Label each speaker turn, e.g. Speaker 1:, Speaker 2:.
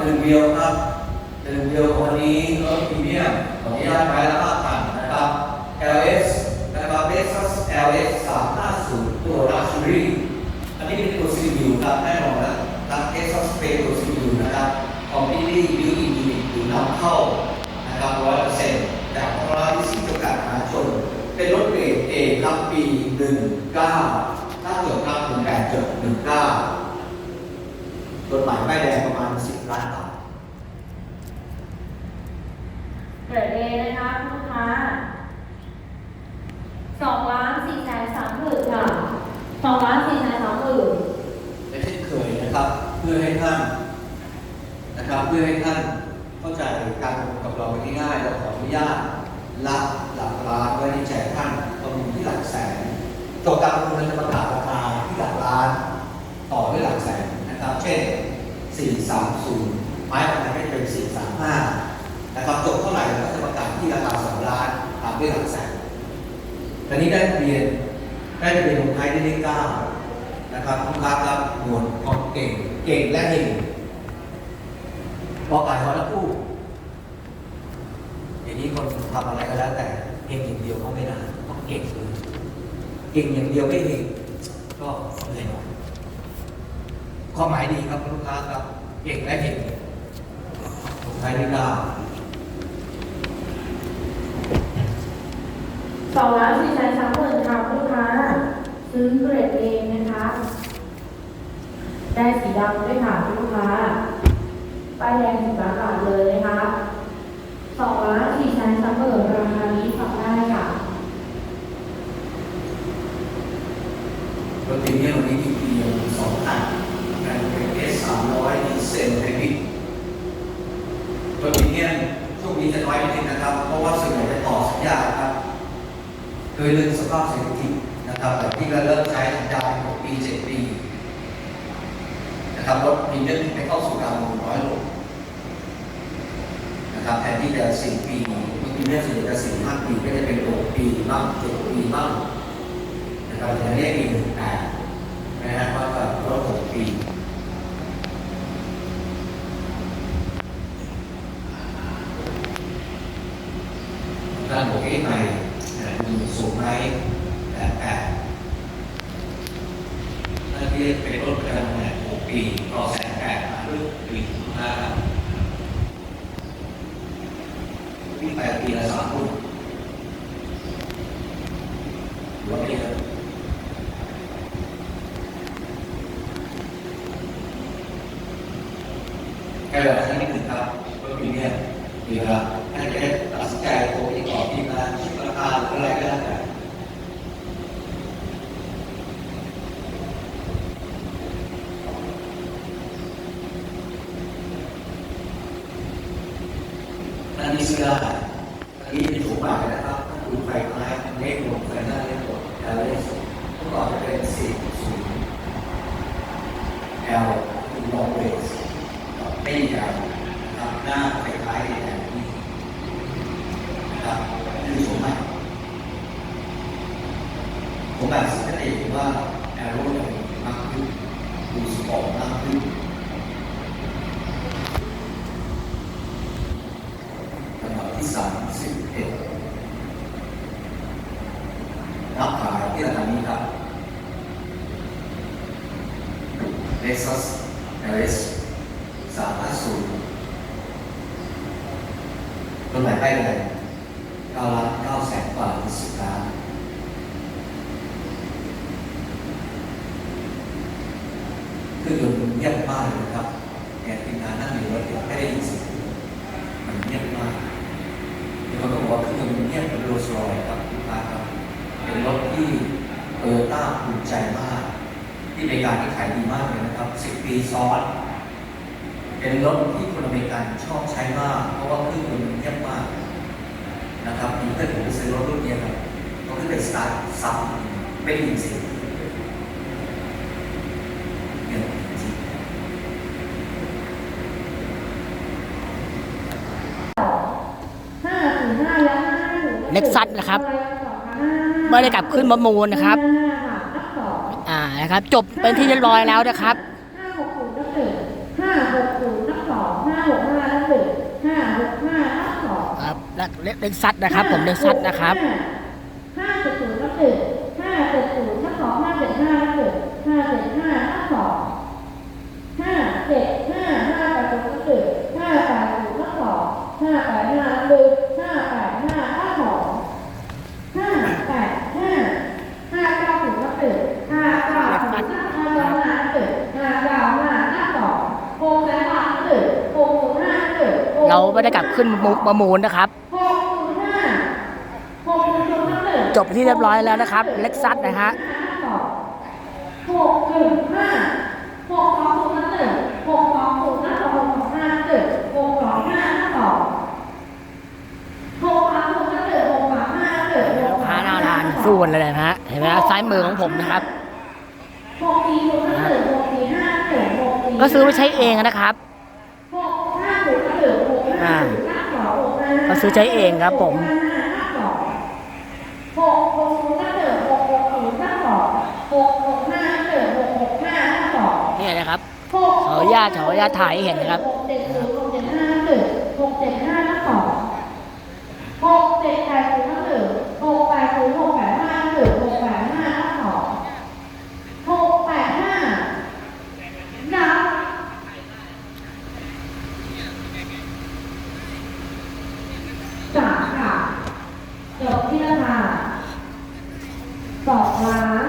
Speaker 1: หนึ่งเดียวครับหนึ่งเดียววันนี้รถพรีเมียมของญาติไปแล้วก็ผ่านนะครับ LS นะครับ Lexus LS 350 ตัว Luxury อันนี้เป็นตัวซี CU ครับแน่นอนนะตั้ง Lexus เป็นตัวซีดีนะครับของพี่ลี่ยูอินยูนิตอยู่นำเข้านะครับร้อยเปอร์เซ็นต์จากพรงราชสิทธิประกาศมหาชน เป็นรถเกรดเอรับปี 19 ถ้าเกิดครับถึง8.19 กฎหมายป้แดงประมาณ 10 ล้านบาท
Speaker 2: เกรดเอนะคะคุณลูกค้าสองล้านสี่แสนสามหมื่นค่ะสองล้านสี่แสนสามหมื่น
Speaker 1: ไม่เช่นเคยนะครับ เพื่อให้ท่านนะครับ เพื่อให้ท่านเข้าใจการกับเราง่ายๆเราขออนุญาตละหลักล้านไว้ในแจกท่านตรงที่หลักแสนต่อการลงะมูลรัฐปร ด้วยหลักแสนตอนนี้ได้ทะเบียนได้ทะเบียนลงไท้ายด้เลขเก้านะครับลูกค้าครับหมวดความเก่ง เก่งและเฮงพอขายฮอละคู่อย่างนี้คนทำอะไรก็แล้วแต่เฮงอย่างเดียวเขาไม่ได้ต้องเก่งเลยเก่งอย่างเดียวไม่เฮงก็เหนื่อยหน่อยความหมายดีครับลูกค้าครับ เก่งและเฮงลงท้ายด้วยเก้า
Speaker 2: สองล้านสี่แสนสามหมื่นค่ะลูกค้า ซื้อเกรดเอนะคะ ได้สีดำด้วยค่ะลูกค้า ป้ายแดงสิบบาทเลยนะคะสองล้านสี่แสนสามหมื่นราคานี้ฝากได้ค่ะ
Speaker 1: รถพรีเมียมวันนี้มีเพียงสองคันแต่เป็นเอสสามร้อยดีเซลไฮบริดรถพรีเมียมช่วงนี้จะน้อยนิดนึงนะครับ เพราะว่าส่วนใหญ่จะต่อสัญญาครับ โดยเรื่องสภาพเศรษฐกิจนะครับแต่ที่ก็เริ่มใช้สัญญาเป็นหกปีเจ็ดปีนะครับรถพรีเมียมไม่เข้าสู่การลงน้อยลงนะครับแทนที่จะสี่ปีรถพรีเมียมส่วนใหญ่จะสี่ห้าปีก็จะเป็นหกปีบ้างเจ็ดปีบ้างนะครับจะเรียกอีกหนึ่งแปดนะฮะว่ากับรถหกปีด้านหกเอ็กให ม่สูงไหมแปดแปดถ้าเรียกเป็นรถประจำเนี่ยหกปีต่อแสนแปดมาด้วยปีห้าวิ่งไปปีละสามหมื่นหรือว่าไม่เยอะแค่แบบนี้คือครับก็มีนี่ยดีครับถ้าจะได้ตัดสินใจโทรติดต่อที่มาคิดราหรืออะไรก็แล้วแต่อันนี้ซื้อได้อันนี้เป็นถูกมากนะครับถ้าดูไฟท้ายเลขลงไฟหน้าเลขหมดแต่เลขสูงเมื่อก่อนจะเป็นสี่ศูนย์ L คือ long base ไม่ยาวนะครับหน้าคล้ายๆแบบนี้นะครับนี่คือสมบัติ สมแบัติสังเกตว่า L เนี่ยมากขึ้นดูสปอร์ตมากขึ้นลำดับที่สามสิบเอ็ดรับขายที่ราคานี้ครับ Lexus LS สามห้าศูนย์รถใหม่ป้ายเก้าล้านเก้าแสนกว่าสิบล้านเครื่อ เงียบมากเลยครับแอบทีมงานนั่งอยู่รถเดียวไม่ได้ยินเสียงมันเงียบมากมีคนบอกว่าเครื่องมันเงียบเป็นโรลส์รอยครับลูกค้าครับเป็นรถที่โตโยต้าภูมิใจมาก ที่อเมริกาที่ขายดีมากเลยนะครับ10ปีซ้อนเป็นรถที่คนอเมริกันชอบใช้มาก เพราะว่าเครื่องมันเงียบมากนะครับมีเพื่อนผมไปซื้อรถรุ่นนี้ครับเขาขึ้นไปสตาร์ทซับไม่ได้ยินเสียงเงียบจริง
Speaker 2: ห้าถึงห้าแล้วห้าถึง
Speaker 3: เล็กซัสนะครับไม่ได้กลับขึ้นประมูลนะครับ
Speaker 2: นับสอง
Speaker 3: อ่านะครับ จบเป็นที่เรียบร้อยแล้วนะครับ
Speaker 2: ห้าหกศูนย์นับหนึ่งห้าหกศูนย์นับสองห้าห้าหกห้านับหนึ่งห้าหกห้านับสอง
Speaker 3: ครับและเล็กซัดนะครับ ผมเล็กซัดนะครับ
Speaker 2: ห้าเจ็ดศูนย์นับหนึ่งห้าเจ็ดศูนย์นับสองห้าเจ็ดห้านับหนึ่งห้าเจ็ดห้านับสองห้าเจ็ดห้าห้าแปดศูนย์นับหนึ่งห้าแปดศูนย์นับสองห้าแปดห้านับหนึ่งห้าแปดห้านับสองห้าแปดห้าห้าเก้าศูนย์นับหนึ่งห้าเก้าศูนย์นับห้าห้านับหนึ่งห้าเก้าห้านับสองหกแสนบาทนับหนึ่งหกศูนย์ห้านับหนึ่ง
Speaker 3: เรา ไม่ได้กลับขึ้นประมูลนะครับ
Speaker 2: หกศูนย์ห้าหกศูนย์นับหนึ่ง
Speaker 3: จบที่เรียบร้อยแล้วนะครับเล็กซัดนะฮะ
Speaker 2: หกหนึ่งห้าหกสองศูนย์นับหนึ่งหกสองศูนย์นับสองหกสองห้านับหนึ่งหกสองห้านับสองหกสามศูนย์นับหนึ่งหกสามห้านับหนึ่งหก
Speaker 3: พาหน้าทานสู้กันเลยนะฮะเห็นไหมฮะซ้ายมือของผมนะครับ
Speaker 2: หกสี่ศูนย์นับหนึ่งหกสี่ห้านับหนึ่งหกสี่
Speaker 3: ก็ซื้อไว้ใช้เองนะครับ
Speaker 2: องหกห้าห้า
Speaker 3: ก็ซื้อใช้เองครับผม
Speaker 2: หกหกศูนย์นับหนึ่งหกหกศูนย์นับสองหกหกห้าหนึ่งหกหกห้าสอง
Speaker 3: นี่นะครับ
Speaker 2: ขอ
Speaker 3: อนุญาตขออนุญาตถ่ายให้เห็นนะครับ
Speaker 2: หกเจ็ดศูนย์หกเจ็ดห้าหนึ่งหกเจ็ดห้านับสองหกเจ็ดแปดศูนย์นับหนึ่งหกแปดศูนย์หก ามค่ะจบที่ราคาสองล้าน